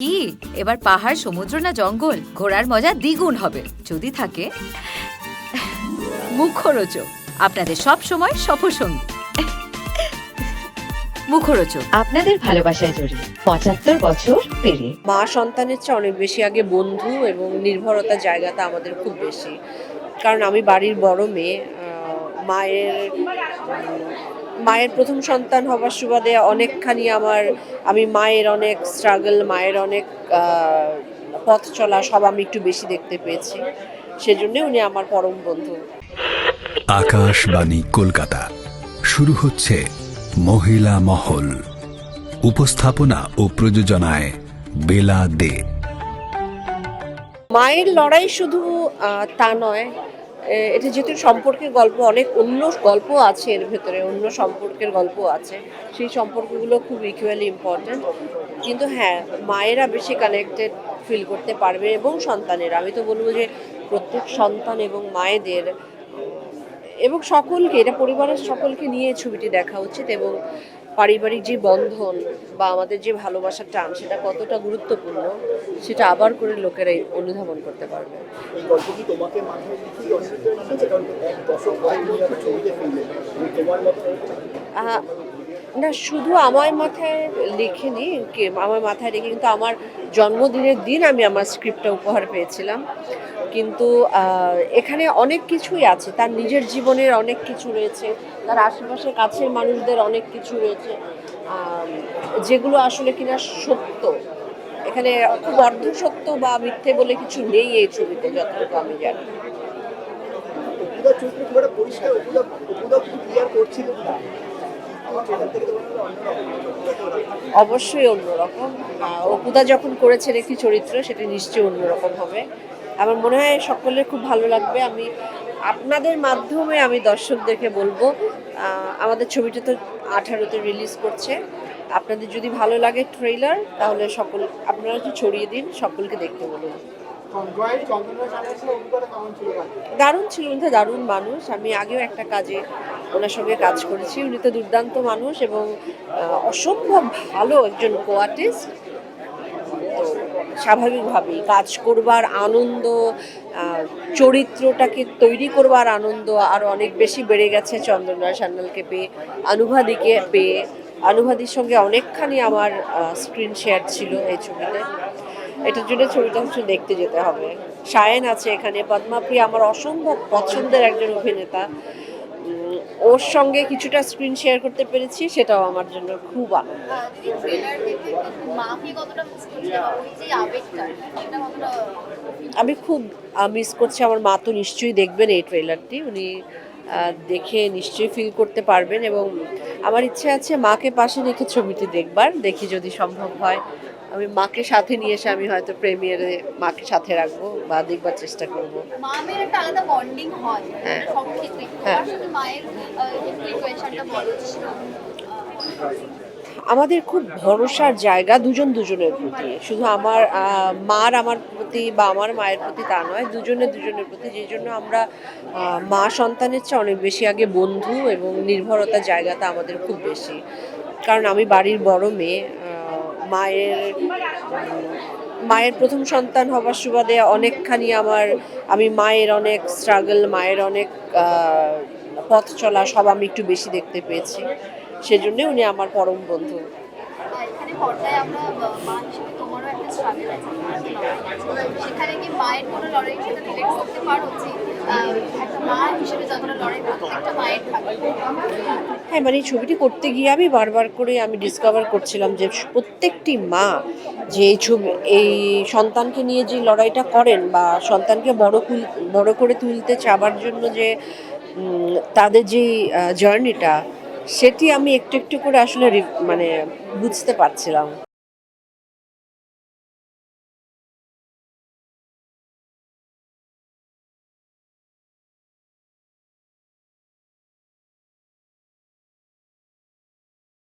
কি? এবার পাহাড় সমুদ্র না জঙ্গল? ঘোরার মজা দ্বিগুণ হবে। যদি থাকে মুখরোচক। আপনাদের সব সময় সফরসঙ্গী। মুখরোচক। আপনাদের ভালোবাসায় জড়িয়ে পঁচাত্তর বছর পেরিয়ে। মা সন্তানের চেয়ে অনেক বেশি আগে বন্ধু এবং নির্ভরতার জায়গাটা আমাদের খুব বেশি। কারণ আমি বাড়ির বড় মেয়ে মায়ের মায়ের প্রথম সন্তান হবার সুবাদে অনেকখানি আমার আমি মায়ের অনেক স্ট্রাগল মায়ের অনেক পথ চলা সব আমি একটু বেশি দেখতে পেয়েছি। সেজন্য উনি আমার পরম বন্ধু। আকাশবাণী কলকাতা। শুরু হচ্ছে মহিলা মহল। উপস্থাপনা ও প্রযোজনায় বেলা দে। মায়ের লড়াই শুধু তা নয় এটা যেহেতু সম্পর্কের গল্প, অনেক অন্য গল্প আছে এর ভেতরে, অন্য সম্পর্কের গল্প আছে। সেই সম্পর্কগুলো খুব ইকুয়ালি ইম্পর্ট্যান্ট কিন্তু হ্যাঁ মায়েরা বেশি কানেক্টেড ফিল করতে পারবে এবং সন্তানেরা। আমি তো বলব যে প্রত্যেক সন্তান এবং মায়েদের এবং সকলকে, এটা পরিবারের সকলকে নিয়ে ছবিটি দেখা উচিত এবং পারিবারিক যে বন্ধন বা আমাদের যে ভালোবাসার টান সেটা কতটা গুরুত্বপূর্ণ সেটা আবার করে লোকেরাই অনুধাবন করতে পারবে। না শুধু আমার মাথায় লিখিনি কে আমার মাথায় রেখে কিন্তু আমার জন্মদিনের দিন আমি আমার স্ক্রিপ্টটা উপহার পেয়েছিলাম। কিন্তু এখানে অনেক কিছুই আছে। তার নিজের জীবনের অনেক কিছু রয়েছে। তার আশেপাশে কাছের মানুষদের অনেক কিছু রয়েছে। যেগুলো আসলে কিনা সত্য। এখানে খুব অর্ধ সত্য বা মিথ্যে বলে কিছু নেই এই ছবিতে যতটুকু আমি জানি। অবশ্যই অন্যরকম। অপুদা যখন করেছেন একটি চরিত্র সেটা নিশ্চয়ই অন্যরকম হবে। আমার মনে হয় সকলের খুব ভালো লাগবে। আমি আপনাদের মাধ্যমে আমি দর্শকদেরকে বলব আমাদের ছবিটা তো আঠারোতে রিলিজ করছে। আপনাদের যদি ভালো লাগে ট্রেলার তাহলে সকল, আপনারা একটু ছড়িয়ে দিন, সকলকে দেখতে বলুন। দারুণ ছিল, উনি তো দারুণ মানুষ। আমি আগেও একটা কাজে ওনার সঙ্গে কাজ করেছি। উনি তো দুর্দান্ত মানুষ এবং অসম্ভব ভালো একজন কোয়ার্টিস্ট স্বাভাবিকভাবেই কাজ করবার আনন্দ চরিত্রটাকে তৈরি করবার আনন্দ আরও অনেক বেশি বেড়ে গেছে চন্দ্রনা সান্যালকে পেয়ে অনুভাদিকে পেয়ে। অনুভাদির সঙ্গে অনেকখানি আমার স্ক্রিন শেয়ার ছিল এই ছবিতে। এটার জন্য ছবিটা হচ্ছে দেখতে যেতে হবে। সায়ন আছে এখানে পদ্মাপ্রিয়া আমার অসম্ভব পছন্দের একজন অভিনেতা। ওর সঙ্গে কিছুটা স্ক্রিন শেয়ার করতে পেরেছি সেটাও আমার জন্য খুব আনন্দ। দিদি ট্রেলার দেখে মাকে কতটা মিস করছে বা ওই যে আবেগটা সেটা কতটা আমি খুব মিস করছি। আমার মা তো নিশ্চয়ই দেখবেন এই ট্রেলারটি উনি দেখে নিশ্চয়ই ফিল করতে পারবেন এবং আমার ইচ্ছে আছে মাকে পাশে রেখে ছবিটি দেখবার দেখি যদি সম্ভব হয় আমি মাকে সাথে নিয়ে এসে আমি হয়তো প্রেমিয়ারে মাকে সাথে রাখব বা দেখবার চেষ্টা করব মা একটা আলাদা বন্ডিং হয় হ্যাঁ। সব। মায়ের বলো ছিল আমাদের খুব ভরসার জায়গা দুজন দুজনের প্রতি। শুধু আমার মার আমার প্রতি বা আমার মায়ের প্রতি তা নয়, দুজনে দুজনের প্রতি যেই জন্য আমরা মা সন্তানের চেয়ে অনেক বেশি আগে বন্ধু এবং নির্ভরতার জায়গাটা আমাদের খুব বেশি। কারণ আমি বাড়ির বড় মেয়ে মায়ের মায়ের প্রথম সন্তান হবার সুবাদে অনেকখানি আমার, আমি মায়ের অনেক স্ট্রাগল মায়ের অনেক পথ চলা সব আমি একটু বেশি দেখতে পেয়েছি। সেজন্য উনি আমার পরম বন্ধু। থাকে? হ্যাঁ মানে ছবিটি করতে গিয়ে আমি বারবার করে আমি ডিসকভার করছিলাম যে প্রত্যেকটি মা যে এই ছবি এই সন্তানকে নিয়ে যে লড়াইটা করেন বা সন্তানকে বড় বড় করে তুলতে চাবার জন্য যে তাদের যে জার্নিটা সেটি আমি একটু একটু করে আসলে মানে বুঝতে পারছিলাম।